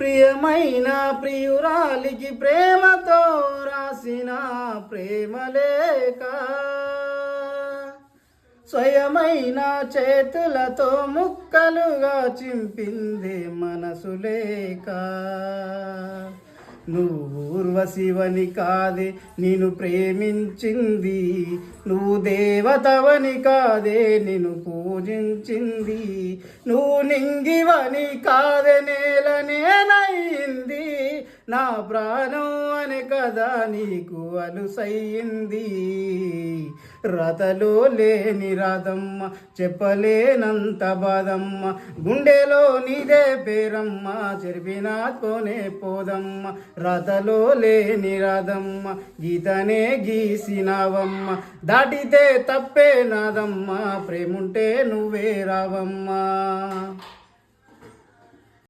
ప్రియమైన ప్రియురాలికి ప్రేమతో రాసిన ప్రేమలేక స్వయమైన చేతులతో ముక్కలుగా చింపింది మనసు లేక. నువ్వు ఊర్వశివని కాదే నేను ప్రేమించింది. నువ్వు దేవతవని కాదే నిన్ను పూజించింది. నువ్వు నింగివని కాదే నా ప్రాణం అనే కదా నీకు అలుసయ్యింది. రథలో లేని రాధమ్మ చెప్పలేనంత బాధమ్మ గుండెలో నీదే పేరమ్మ చెరిపినాతోనే పోదమ్మ. రథలో లేని రాధమ్మ గీతనే గీసినావమ్మ. దాటితే తప్పే నాదమ్మ ప్రేముంటే నువ్వే రావమ్మా.